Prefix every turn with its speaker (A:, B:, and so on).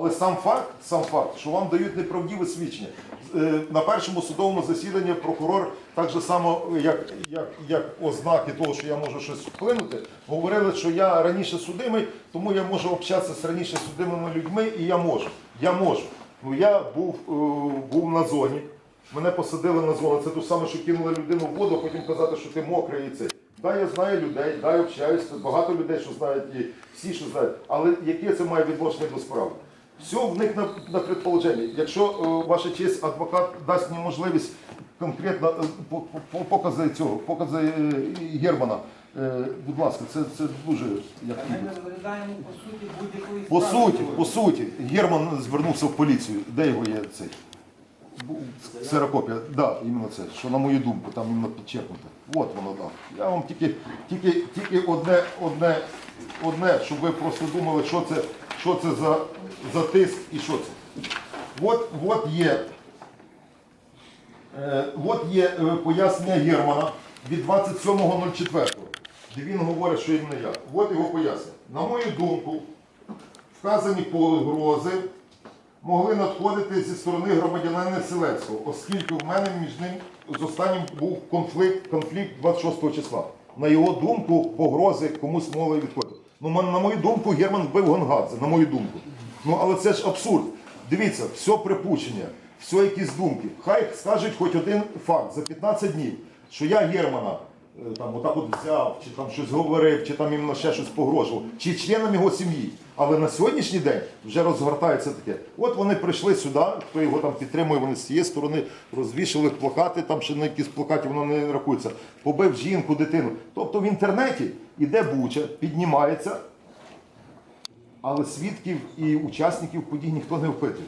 A: Але сам факт, сам факт, що вам дають неправдиве свідчення. Е, На першому судовому засіданні прокурор так же само, як, як, як ознаки того, що я можу щось вплинути, говорили, що я раніше судимий, тому я можу общатися з раніше судимими людьми, і я можу. Я можу. Ну я був, е, був на зоні, мене посадили на зону. Це те саме, що кинули людину в воду, а потім казати, що ти мокрий і цей. Да, я знаю людей, да, я общаюся, багато людей, що знають, і всі, що знають. Але яке це має відношення до справи? Все в них на, на предположенні. Якщо е, ваша честь адвокат дасть мені можливість конкретно е, по- по- покази цього, покази е, Германа, е, будь ласка, це, це дуже як
B: Ми
A: піде.
B: розглядаємо по суті будь-якої
A: По
B: справи.
A: суті, по суті, Герман звернувся в поліцію. Де його є цей? Бу- Ксерокопія, да, іменно це, що на мою думку, там іменно підчеркнуто. От воно так. Я вам тільки, тільки, тільки одне, одне, одне, щоб ви просто думали, що це, що це за, за тиск і що це. От, от є, е, от є е, пояснення Германа від 27.04, де він говорить, що іменно я. От його пояснення. На мою думку, вказані погрози могли надходити зі сторони громадянина Селецького, оскільки в мене між ним з останнім був конфлікт, конфлікт 26 числа. На його думку, погрози комусь могли відходити. Ну, на мою думку, Герман вбив Гонгадзе, на мою думку. Ну, але це ж абсурд. Дивіться, все припущення, все якісь думки. Хай скажуть хоч один факт за 15 днів, що я Германа там отак от взяв, чи там щось говорив, чи там іменно ще щось погрожував, чи членам його сім'ї. Але на сьогоднішній день вже розгортається таке. От вони прийшли сюди, хто його там підтримує, вони з цієї сторони розвішали плакати, там ще на якісь плакаті воно не рахується. Побив жінку, дитину. Тобто в інтернеті іде буча, піднімається, але свідків і учасників подій ніхто не впитує.